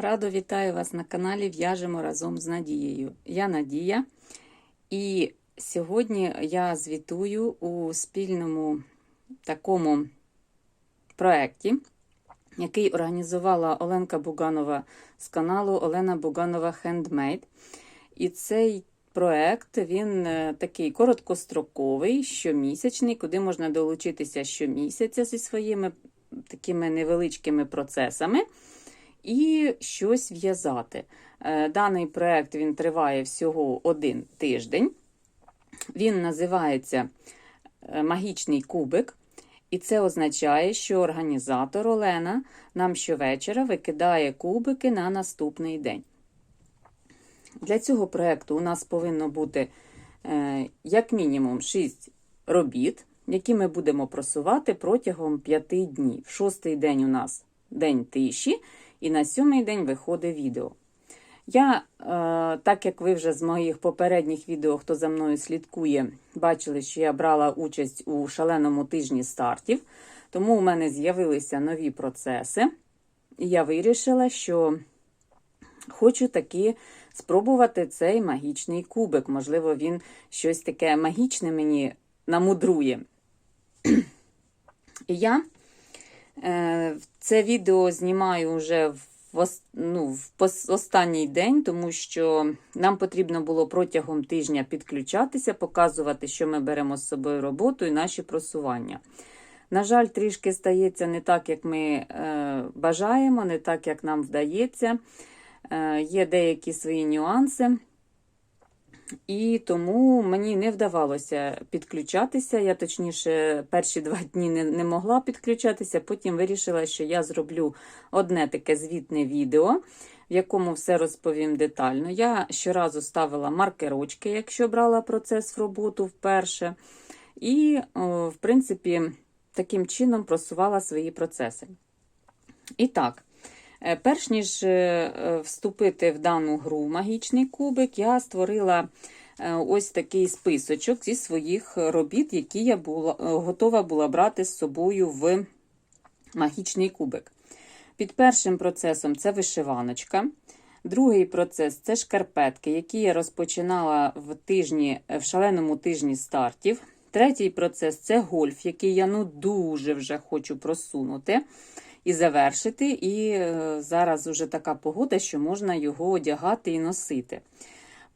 Радо вітаю вас на каналі В'яжемо разом з Надією. Я Надія, і сьогодні я звітую у спільному такому проєкті, який організувала Оленка Буганова з каналу Олена Буганова Handmade. І цей проєкт він е, такий короткостроковий, щомісячний, куди можна долучитися щомісяця зі своїми такими невеличкими процесами і щось в'язати. Е, Даний проєкт він триває всього один тиждень. Він називається е, Магічний кубик. І це означає, що організатор Олена нам щовечора викидає кубики на наступний день. Для цього проєкту у нас повинно бути е, як мінімум 6 робіт, які ми будемо просувати протягом 5 днів. Шостий день у нас день тиші, і на сьомий день виходить відео. Я, е, так як ви вже з моїх попередніх відео, хто за мною слідкує, бачили, що я брала участь у шаленому тижні стартів, тому у мене з'явилися нові процеси, і я вирішила, що хочу таки спробувати цей магічний кубик. Можливо, він щось таке магічне мені намудрує. І я е, це відео знімаю вже в, ну, в останній день, тому що нам потрібно було протягом тижня підключатися, показувати, що ми беремо з собою роботу і наші просування. На жаль, трішки стається не так, як ми е, бажаємо, не так, як нам вдається. Е, є деякі свої нюанси. І тому мені не вдавалося підключатися. Я точніше перші два дні не, не могла підключатися. Потім вирішила, що я зроблю одне таке звітне відео, в якому все розповім детально. Я щоразу ставила маркерочки, якщо брала процес в роботу вперше. І, в принципі, таким чином просувала свої процеси. І так. Е, Перш ніж е, е, вступити в дану гру магічний кубик, я створила ось такий списочок зі своїх робіт, які я була, готова була брати з собою в магічний кубик. Під першим процесом це вишиваночка. Другий процес це шкарпетки, які я розпочинала в тижні, в шаленому тижні стартів. Третій процес це гольф, який я ну дуже вже хочу просунути і завершити. І е, зараз вже така погода, що можна його одягати і носити.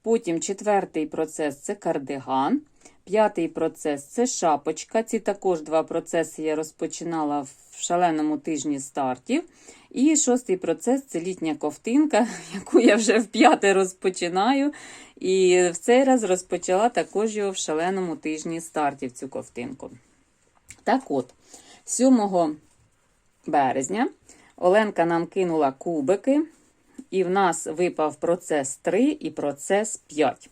Потім четвертий процес це кардиган. П'ятий процес це шапочка. Ці також два процеси я розпочинала в шаленому тижні стартів. І шостий процес це літня ковтинка, яку я вже в п'яте розпочинаю. І в цей раз розпочала також його в шаленому тижні стартів цю ковтинку. Так от, 7 березня Оленка нам кинула кубики, і в нас випав процес 3 і процес 5.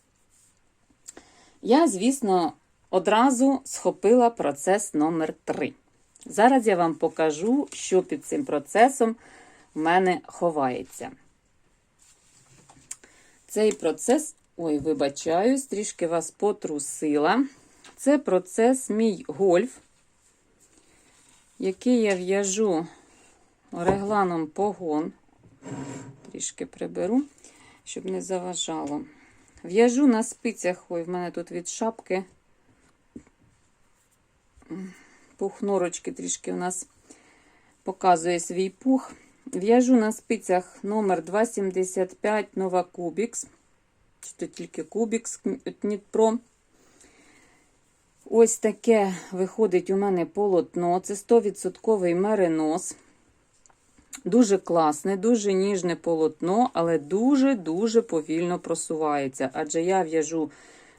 Я, звісно, одразу схопила процес номер 3. Зараз я вам покажу, що під цим процесом в мене ховається. Цей процес, ой, вибачаюсь, трішки вас потрусила. Це процес мій гольф, який я в'яжу регланом погон. Трішки приберу, щоб не заважало. В'яжу на спицях, ой, в мене тут від шапки пух норочки трішки у нас показує свій пух. В'яжу на спицях номер 275 Nova Cubix. Чи то тільки Cubix Дніпро. Ось таке виходить у мене полотно. Це 100% меринос. Дуже класне, дуже ніжне полотно, але дуже-дуже повільно просувається. Адже я в'яжу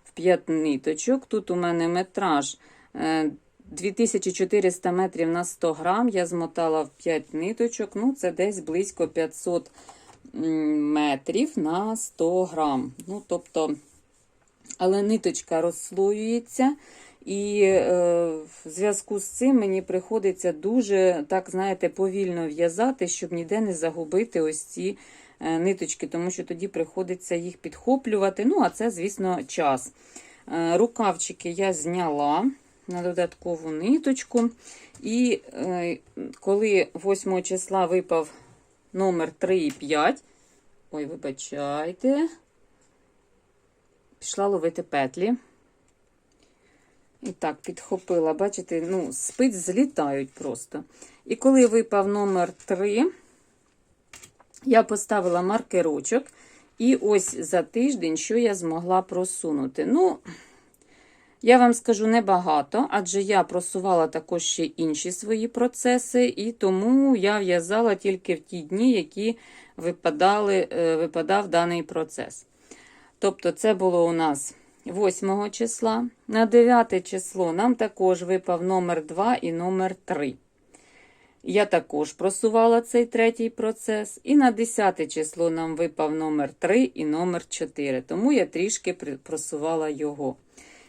в 5 ниточок. Тут у мене метраж е, 2400 метрів на 100 грам. Я змотала в 5 ниточок. Ну, це десь близько 500 метрів на 100 грам. Ну, тобто, але ниточка розслоюється. І е, в зв'язку з цим мені приходиться дуже, так знаєте, повільно в'язати, щоб ніде не загубити ось ці е, ниточки, тому що тоді приходиться їх підхоплювати. Ну, а це, звісно, час. Е, рукавчики я зняла на додаткову ниточку. І е, коли 8 числа випав номер 3 і 5. Ой, вибачайте. Пішла ловити петлі. І так, підхопила, бачите, ну, спиць злітають просто. І коли випав номер 3, я поставила маркерочок. І ось за тиждень, що я змогла просунути. Ну, я вам скажу небагато, адже я просувала також ще інші свої процеси, і тому я в'язала тільки в ті дні, які випадали, е, випадав даний процес. Тобто, це було у нас 8 числа. На 9 число нам також випав номер 2 і номер 3. Я також просувала цей третій процес. І на 10 число нам випав номер 3 і номер 4. Тому я трішки просувала його.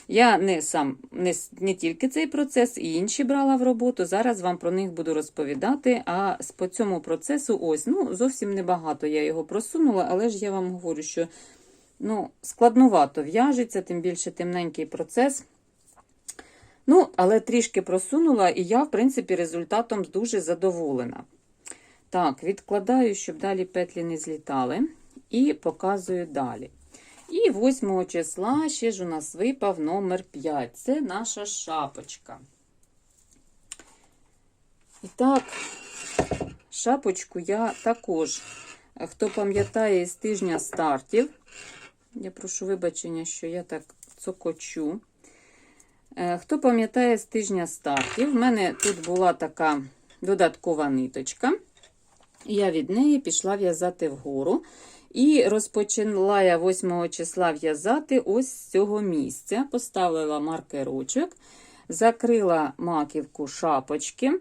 Я не сам не, не тільки цей процес, і інші брала в роботу. Зараз вам про них буду розповідати. А по цьому процесу, ось, ну, зовсім небагато я його просунула, але ж я вам говорю, що ну, складнувато в'яжеться, тим більше темненький процес. Ну, але трішки просунула, і я, в принципі, результатом дуже задоволена. Так, відкладаю, щоб далі петлі не злітали, і показую далі. І 8 числа ще ж у нас випав номер 5. Це наша шапочка. І так, шапочку я також, хто пам'ятає із тижня стартів, я прошу вибачення, що я так цокочу. Е, Хто пам'ятає з тижня стартів, в мене тут була така додаткова ниточка. Я від неї пішла в'язати вгору. І розпочала я 8 числа в'язати ось з цього місця. Поставила маркерочок, закрила маківку шапочки.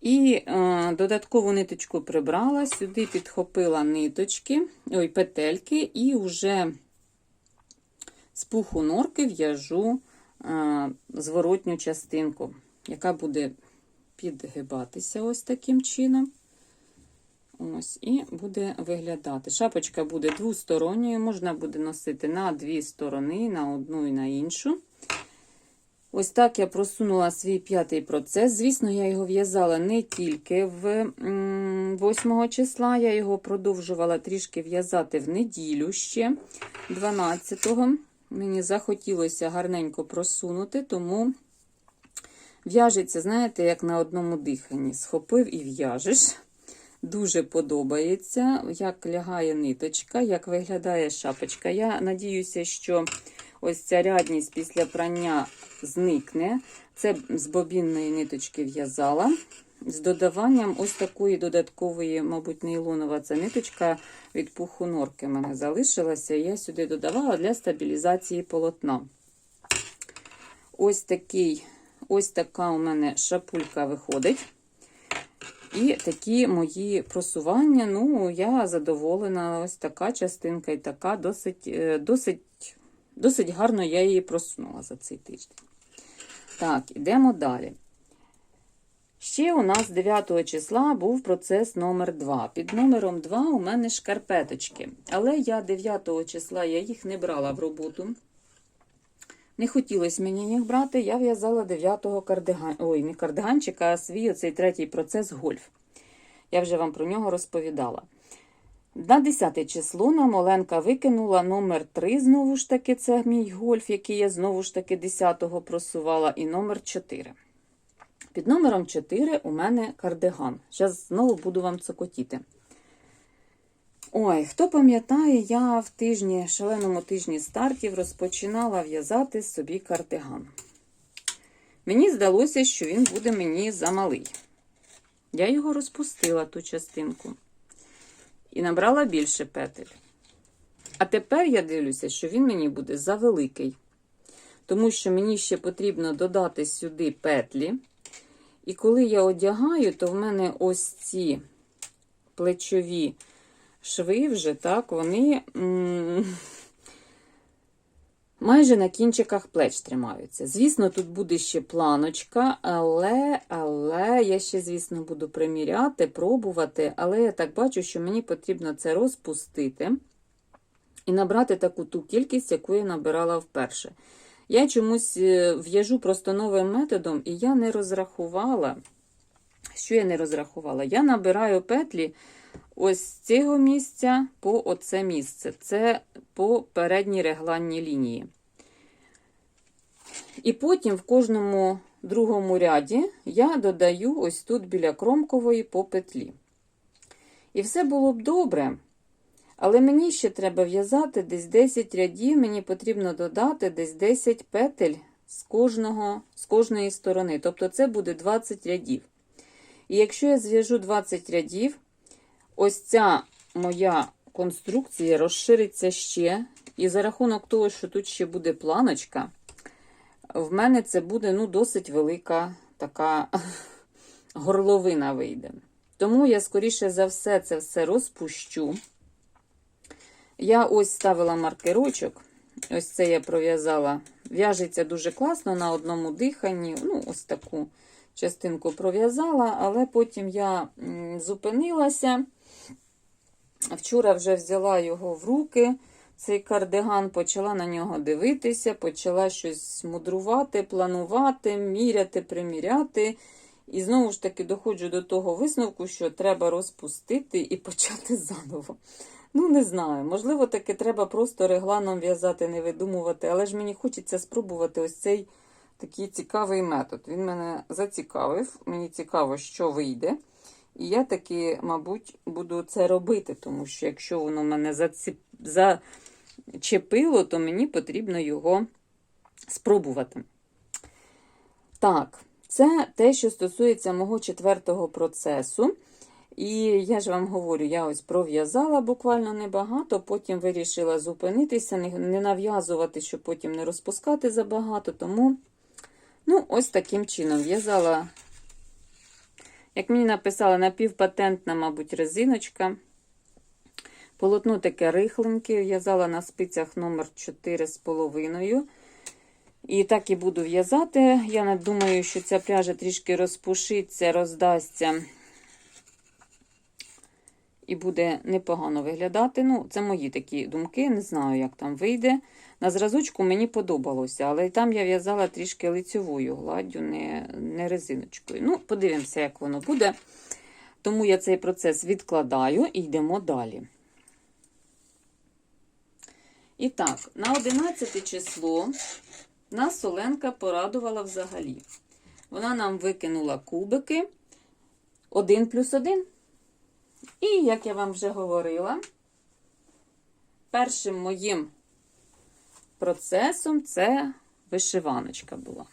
І е, додаткову ниточку прибрала, сюди підхопила ниточки, ой, петельки, і вже з пуху норки в'яжу е, зворотню частинку, яка буде підгибатися ось таким чином. Ось, і буде виглядати. Шапочка буде двосторонньою, можна буде носити на дві сторони, на одну і на іншу. Ось так я просунула свій п'ятий процес. Звісно, я його в'язала не тільки в 8 числа, я його продовжувала трішки в'язати в неділю ще 12-го. Мені захотілося гарненько просунути, тому в'яжеться, знаєте, як на одному диханні. Схопив і в'яжеш. Дуже подобається, як лягає ниточка, як виглядає шапочка. Я надіюся, що ось ця рядність після прання зникне. Це з бобінної ниточки в'язала. З додаванням ось такої додаткової, мабуть, нейлонова ця ниточка від пуху норки в мене залишилася. Я сюди додавала для стабілізації полотна. Ось такий, ось така у мене шапулька виходить. І такі мої просування. Ну, я задоволена. Ось така частинка і така досить, е, досить, досить гарно я її просунула за цей тиждень. Так, ідемо далі. Ще у нас 9 числа був процес номер 2. Під номером 2 у мене шкарпеточки. Але я 9 числа я їх не брала в роботу. Не хотілося мені їх брати, я в'язала 9-го кардиган... Ой, не кардиганчика, а свій оцей третій процес гольф. Я вже вам про нього розповідала. На 10 число нам Оленка викинула номер 3, знову ж таки, це мій гольф, який я знову ж таки 10-го просувала, і номер 4. Під номером 4 у мене кардиган. Зараз знову буду вам цокотіти. Ой, хто пам'ятає, я в тижні, шаленому тижні стартів розпочинала в'язати собі кардиган. Мені здалося, що він буде мені замалий. Я його розпустила, ту частинку, і набрала більше петель. А тепер я дивлюся, що він мені буде завеликий, тому що мені ще потрібно додати сюди петлі. І коли я одягаю, то в мене ось ці плечові шви вже, так, вони майже на кінчиках плеч тримаються. Звісно, тут буде ще планочка, але, але я ще, звісно, буду приміряти, пробувати, але я так бачу, що мені потрібно це розпустити і набрати таку ту кількість, яку я набирала вперше. Я чомусь е, в'яжу просто новим методом, і я не розрахувала. Що я не розрахувала? Я набираю петлі ось з цього місця по оце місце. Це по передній регланній лінії. І потім в кожному другому ряді я додаю ось тут біля кромкової по петлі. І все було б добре. Але мені ще треба в'язати десь 10 рядів, мені потрібно додати десь 10 петель з, кожного, з кожної сторони. Тобто це буде 20 рядів. І якщо я зв'яжу 20 рядів, ось ця моя конструкція розшириться ще. І за рахунок того, що тут ще буде планочка, в мене це буде ну, досить велика така горловина вийде. Тому я, скоріше за все, це все розпущу. Я ось ставила маркерочок. Ось це я пров'язала. В'яжеться дуже класно на одному диханні. Ну, ось таку частинку пров'язала, але потім я зупинилася. Вчора вже взяла його в руки, цей кардиган, почала на нього дивитися, почала щось мудрувати, планувати, міряти, приміряти. І знову ж таки доходжу до того висновку, що треба розпустити і почати заново. Ну, не знаю. Можливо, таки треба просто регланом в'язати, не видумувати, але ж мені хочеться спробувати ось цей такий цікавий метод. Він мене зацікавив. Мені цікаво, що вийде. І я таки, мабуть, буду це робити, тому що якщо воно мене заціп... зачепило, то мені потрібно його спробувати. Так, це те, що стосується мого четвертого процесу. І я ж вам говорю, я ось пров'язала буквально небагато, потім вирішила зупинитися, не, нав'язувати, щоб потім не розпускати забагато. Тому, ну, ось таким чином в'язала, як мені написали, напівпатентна, мабуть, резиночка. Полотно таке рихленьке, в'язала на спицях номер 4,5. І так і буду в'язати. Я думаю, що ця пряжа трішки розпушиться, роздасться. І буде непогано виглядати. Ну, це мої такі думки, не знаю, як там вийде. На зразочку мені подобалося, але там я в'язала трішки лицьовою гладдю, не, не резиночкою. Ну, подивимося, як воно буде. Тому я цей процес відкладаю і йдемо далі. І так, на 11 число нас Соленка порадувала взагалі. Вона нам викинула кубики 1 плюс 1. І, як я вам вже говорила, першим моїм процесом це вишиваночка була.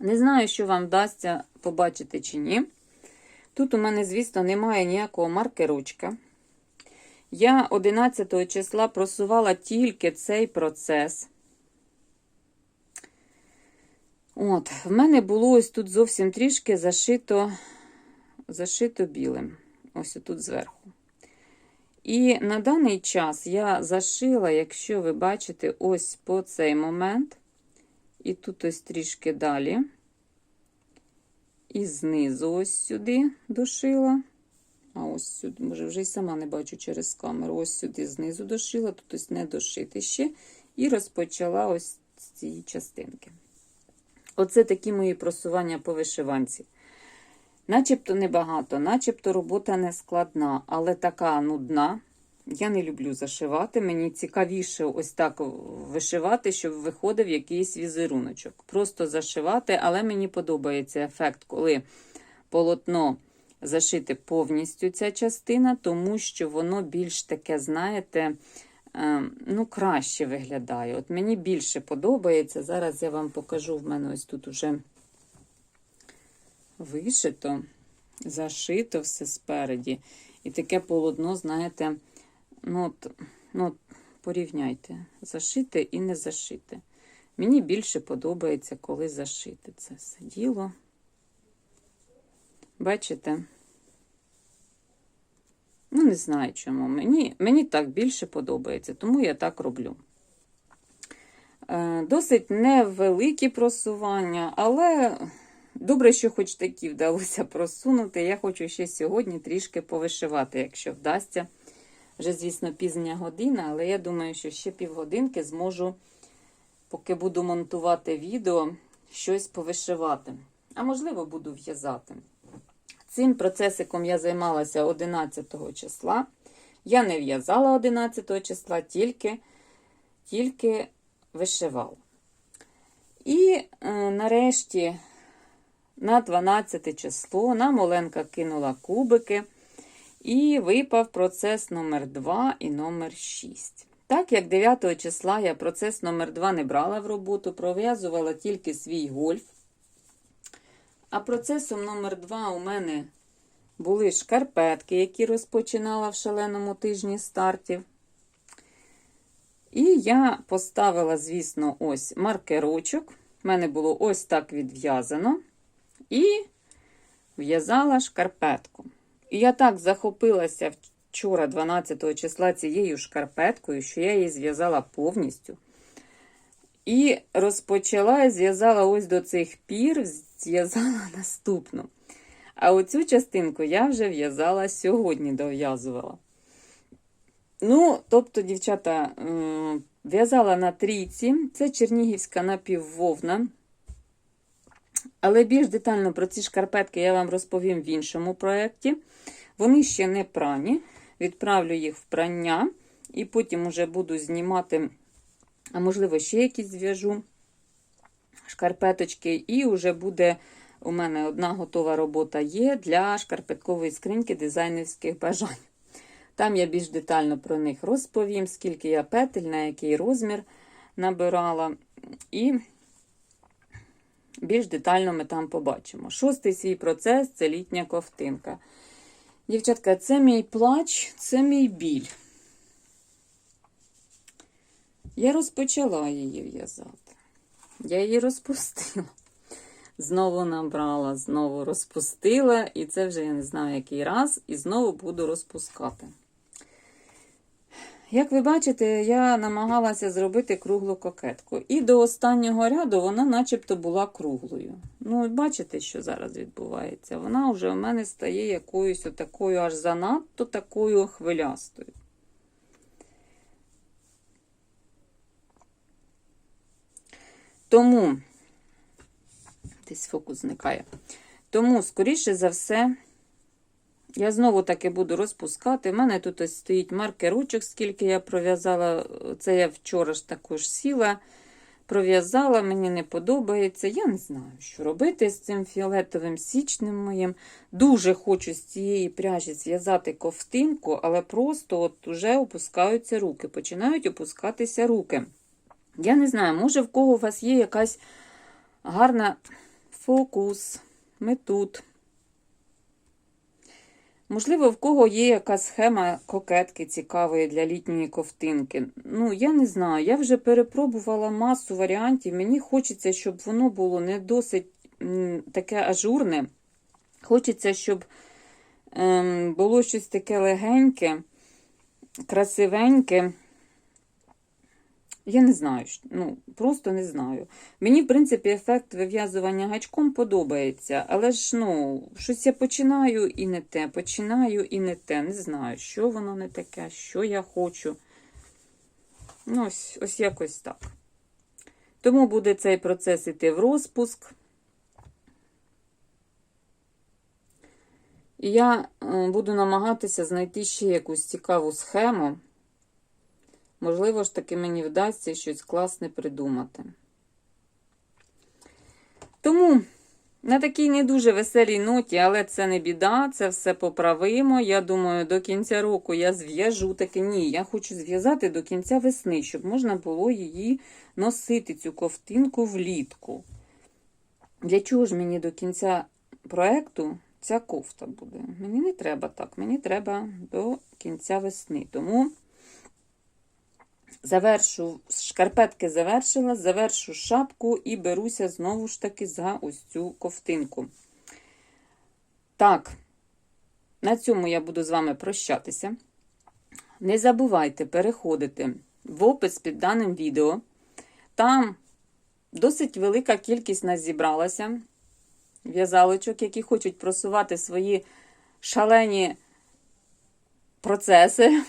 Не знаю, що вам вдасться побачити чи ні. Тут у мене, звісно, немає ніякого маркерочка. Я 11 числа просувала тільки цей процес. От, в мене було ось тут зовсім трішки зашито зашито білим. Ось тут зверху. І на даний час я зашила, якщо ви бачите, ось по цей момент, і тут ось трішки далі, і знизу ось сюди дошила. А ось сюди, може, вже й сама не бачу через камеру. Ось сюди знизу дошила, тут ось не дошити ще. І розпочала ось з цієї частинки. Оце такі мої просування по вишиванці. Начебто небагато, начебто робота не складна, але така нудна. Я не люблю зашивати. Мені цікавіше ось так вишивати, щоб виходив якийсь візеруночок. Просто зашивати, але мені подобається ефект, коли полотно зашити повністю ця частина, тому що воно більш таке, знаєте, ну, краще виглядає. От мені більше подобається. Зараз я вам покажу, в мене ось тут уже вишито, зашито все спереді. І таке полотно, знаєте, ну, от, ну, порівняйте, зашите і не зашите. Мені більше подобається, коли зашити це все діло. Бачите? Ну, не знаю чому. Мені мені так більше подобається, тому я так роблю. Е, Досить невеликі просування, але добре, що хоч такі вдалося просунути. Я хочу ще сьогодні трішки повишивати, якщо вдасться. Вже, звісно, пізня година, але я думаю, що ще півгодинки зможу, поки буду монтувати відео, щось повишивати. А можливо, буду в'язати. Цим процесиком я займалася 11 числа. Я не в'язала 11 числа, тільки, тільки вишивала. І е, нарешті на 12 число нам Оленка кинула кубики. І випав процес номер 2 і номер 6. Так як 9 числа я процес номер 2 не брала в роботу, пров'язувала тільки свій гольф. А процесом номер 2 у мене були шкарпетки, які розпочинала в шаленому тижні стартів. І я поставила, звісно, ось маркерочок. У мене було ось так відв'язано. І в'язала шкарпетку. І я так захопилася вчора, 12 числа, цією шкарпеткою, що я її зв'язала повністю. І розпочала і зв'язала ось до цих пір, зв'язала наступну. А оцю частинку я вже в'язала сьогодні, дов'язувала. Ну, тобто, дівчата, в'язала на трійці. Це чернігівська напіввовна. Але більш детально про ці шкарпетки я вам розповім в іншому проєкті. Вони ще не прані. Відправлю їх в прання, і потім уже буду знімати, а можливо, ще якісь зв'яжу шкарпеточки, і вже буде у мене одна готова робота є для шкарпеткової скриньки дизайнерських бажань. Там я більш детально про них розповім, скільки я петель, на який розмір набирала. І більш детально ми там побачимо. Шостий свій процес це літня ковтинка. Дівчатка, це мій плач, це мій біль. Я розпочала її в'язати. Я її розпустила. Знову набрала, знову розпустила, і це вже я не знаю який раз, і знову буду розпускати. Як ви бачите, я намагалася зробити круглу кокетку. І до останнього ряду вона начебто була круглою. Ну, бачите, що зараз відбувається? Вона вже у мене стає якоюсь такою аж занадто такою хвилястою. Тому, десь фокус зникає. Тому, скоріше за все, я знову таки буду розпускати. У мене тут ось стоїть маркерочок, скільки я пров'язала. Це я вчора ж також сіла, пров'язала, мені не подобається. Я не знаю, що робити з цим фіолетовим січнем моїм. Дуже хочу з цієї пряжі зв'язати ковтинку, але просто от уже опускаються руки, починають опускатися руки. Я не знаю, може, в кого у вас є якась гарна фокус. Ми тут. Можливо, в кого є якась схема кокетки цікавої для літньої ковтинки. Ну, я не знаю. Я вже перепробувала масу варіантів. Мені хочеться, щоб воно було не досить таке ажурне. Хочеться, щоб ем, було щось таке легеньке, красивеньке. Я не знаю, ну, просто не знаю. Мені, в принципі, ефект вив'язування гачком подобається, але ж, ну, щось я починаю і не те, починаю і не те. Не знаю, що воно не таке, що я хочу. Ну, ось, ось якось так. Тому буде цей процес іти в розпуск. І я е, буду намагатися знайти ще якусь цікаву схему. Можливо ж таки мені вдасться щось класне придумати. Тому на такій не дуже веселій ноті, але це не біда, це все поправимо. Я думаю, до кінця року я зв'яжу таки. Ні, я хочу зв'язати до кінця весни, щоб можна було її носити, цю ковтинку влітку. Для чого ж мені до кінця проекту ця кофта буде? Мені не треба так, мені треба до кінця весни. Тому. Завершу, шкарпетки завершила, завершу шапку і беруся знову ж таки за ось цю ковтинку. Так, на цьому я буду з вами прощатися. Не забувайте переходити в опис під даним відео. Там досить велика кількість нас зібралася. В'язалочок, які хочуть просувати свої шалені процеси.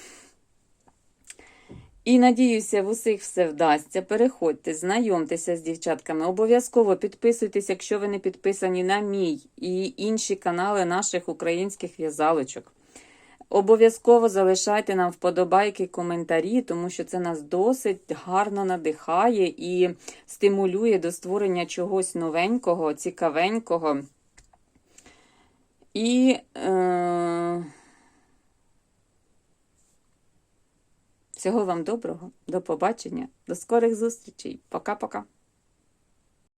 І надіюся, в усіх все вдасться. Переходьте, знайомтеся з дівчатками. Обов'язково підписуйтесь, якщо ви не підписані на мій і інші канали наших українських в'язалочок. Обов'язково залишайте нам вподобайки, коментарі, тому що це нас досить гарно надихає і стимулює до створення чогось новенького, цікавенького. І е... всього вам доброго, до побачення, до скорих зустрічей. Пока-пока.